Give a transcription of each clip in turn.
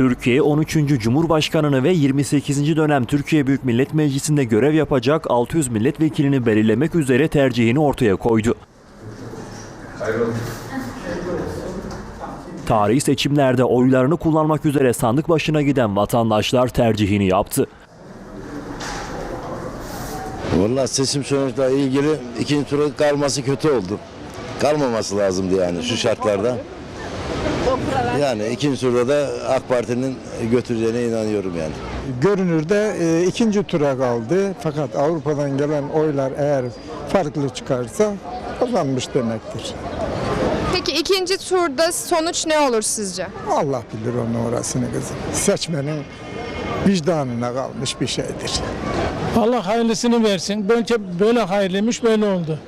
Türkiye 13. Cumhurbaşkanını ve 28. dönem Türkiye Büyük Millet Meclisi'nde görev yapacak 600 milletvekilini belirlemek üzere tercihini ortaya koydu. Tarihi seçimlerde oylarını kullanmak üzere sandık başına giden vatandaşlar tercihini yaptı. Vallahi seçim sonuçla ilgili ikinci tura kalması kötü oldu. Kalmaması lazımdı yani şu şartlarda. Yani ikinci turda da AK Parti'nin götüreceğine inanıyorum yani. Görünürde e, ikinci tura kaldı. Fakat Avrupa'dan gelen oylar eğer farklı çıkarsa kazanmış demektir. Peki ikinci turda sonuç ne olur sizce? Allah bilir onun orasını kızım. Seçmenin vicdanına kalmış bir şeydir. Allah hayırlısını versin. Bence böyle hayırlıymış böyle oldu.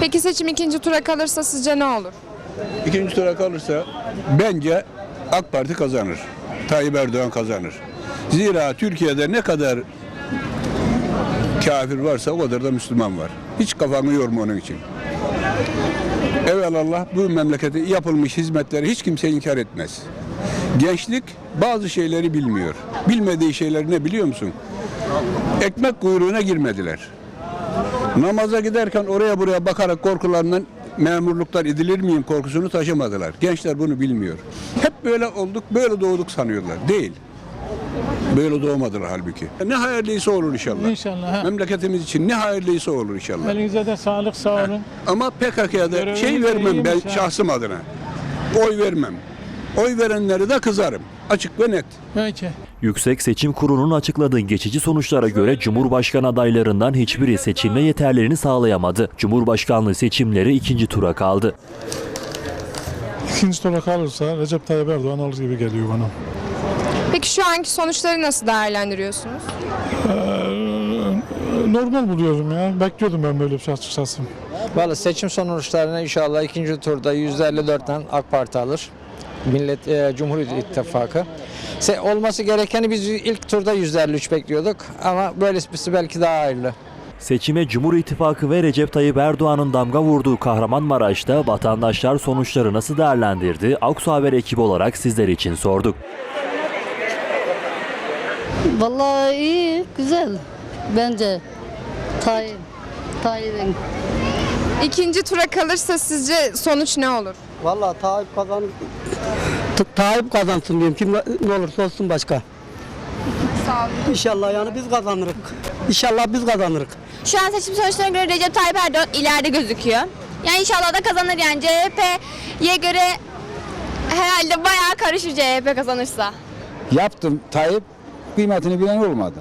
Peki seçim ikinci tura kalırsa sizce ne olur? İkinci tura kalırsa bence AK Parti kazanır. Tayyip Erdoğan kazanır. Zira Türkiye'de ne kadar kafir varsa o kadar da Müslüman var. Hiç kafanı yorma onun için. Evelallah bu memlekete yapılmış hizmetleri hiç kimse inkar etmez. Gençlik bazı şeyleri bilmiyor. Bilmediği şeyler ne biliyor musun? Ekmek kuyruğuna girmediler. Namaza giderken oraya buraya bakarak korkularından memurluktan edilir miyim korkusunu taşımadılar. Gençler bunu bilmiyor. Hep böyle olduk, böyle doğduk sanıyorlar. Değil. Böyle doğmadılar halbuki. Ne hayırlıysa olur inşallah. İnşallah. Ha. Memleketimiz için ne hayırlıysa olur inşallah. Elinize de sağlık sağ olun. Ama PKK'ya da şey vermem ben ha. şahsım adına. Oy vermem. Oy verenleri de kızarım. Açık ve net. Peki. Yüksek Seçim Kurulu'nun açıkladığı geçici sonuçlara göre Cumhurbaşkanı adaylarından hiçbiri seçilme yeterlerini sağlayamadı. Cumhurbaşkanlığı seçimleri ikinci tura kaldı. İkinci tura kalırsa Recep Tayyip Erdoğan alır gibi geliyor bana. Peki şu anki sonuçları nasıl değerlendiriyorsunuz? Normal buluyorum ya. Bekliyordum ben böyle bir şey açıkçası. Valla seçim sonuçlarını inşallah ikinci turda %54'ten AK Parti alır. Millet e, Cumhur İttifakı. Se, olması gerekeni biz ilk turda %53 bekliyorduk ama böylesi belki daha hayırlı. Seçime Cumhur İttifakı ve Recep Tayyip Erdoğan'ın damga vurduğu Kahramanmaraş'ta vatandaşlar sonuçları nasıl değerlendirdi? Aksu Haber ekibi olarak sizler için sorduk. Vallahi iyi, güzel. Bence. Tayyip. Tayyip'in. İkinci tura kalırsa sizce sonuç ne olur? Vallahi Tayyip kazan Tayyip kazansın diyorum. Kim ne olursa olsun başka. Sağ olun. İnşallah yani biz kazanırız. İnşallah biz kazanırız. Şu an seçim sonuçlarına göre Recep Tayyip Erdoğan ileride gözüküyor. Yani inşallah da kazanır yani CHP'ye göre herhalde bayağı karışır CHP kazanırsa. yaptım Tayyip kıymetini bilen olmadı.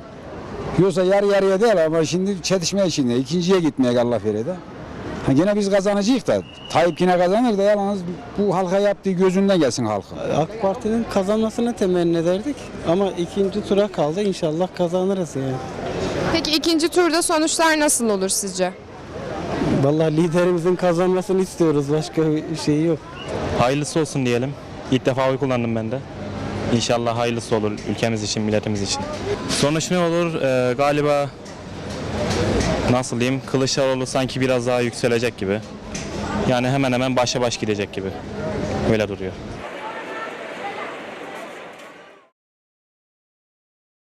Yoksa yarı yarıya değil ama şimdi çetişme içinde ikinciye gitmeye Allah verede. Ha yine biz kazanacağız da Tayyip yine kazanır da yalnız bu halka yaptığı gözünden gelsin halkın. AK Parti'nin kazanmasını temenni ederdik ama ikinci tura kaldı. İnşallah kazanırız yani. Peki ikinci turda sonuçlar nasıl olur sizce? Vallahi liderimizin kazanmasını istiyoruz. Başka bir şey yok. Hayırlısı olsun diyelim. İlk defa oy kullandım ben de. İnşallah hayırlısı olur ülkemiz için, milletimiz için. Sonuç ne olur? Ee, galiba nasıl diyeyim? Kılıçdaroğlu sanki biraz daha yükselecek gibi. Yani hemen hemen başa baş gidecek gibi. Öyle duruyor.